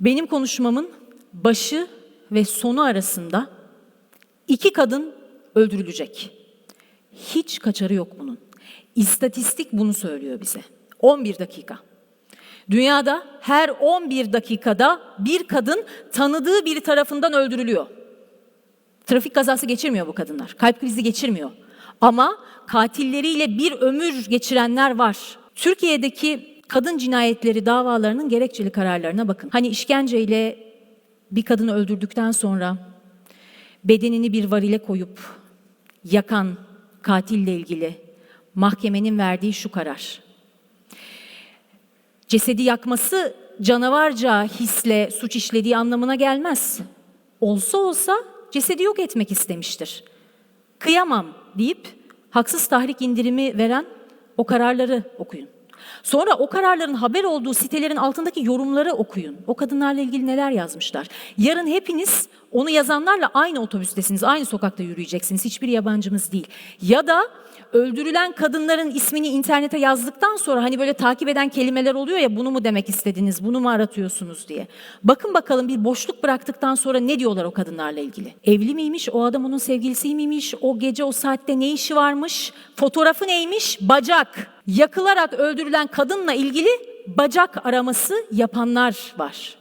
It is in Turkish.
Benim konuşmamın başı ve sonu arasında iki kadın öldürülecek. Hiç kaçarı yok bunun. İstatistik bunu söylüyor bize. 11 dakika. Dünyada her 11 dakikada bir kadın tanıdığı biri tarafından öldürülüyor. Trafik kazası geçirmiyor bu kadınlar. Kalp krizi geçirmiyor. Ama katilleriyle bir ömür geçirenler var. Türkiye'deki kadın cinayetleri davalarının gerekçeli kararlarına bakın. Hani işkenceyle bir kadını öldürdükten sonra bedenini bir varile koyup yakan katille ilgili mahkemenin verdiği şu karar. Cesedi yakması canavarca hisle suç işlediği anlamına gelmez. Olsa olsa cesedi yok etmek istemiştir. Kıyamam deyip haksız tahrik indirimi veren o kararları okuyun. Sonra o kararların haber olduğu sitelerin altındaki yorumları okuyun. O kadınlarla ilgili neler yazmışlar. Yarın hepiniz onu yazanlarla aynı otobüstesiniz, aynı sokakta yürüyeceksiniz. Hiçbir yabancımız değil. Ya da öldürülen kadınların ismini internete yazdıktan sonra hani böyle takip eden kelimeler oluyor ya bunu mu demek istediniz, bunu mu aratıyorsunuz diye. Bakın bakalım bir boşluk bıraktıktan sonra ne diyorlar o kadınlarla ilgili. Evli miymiş, o adam onun sevgilisi miymiş, o gece o saatte ne işi varmış, fotoğrafı neymiş, bacak. Yakılarak öldürülen kadınla ilgili bacak araması yapanlar var.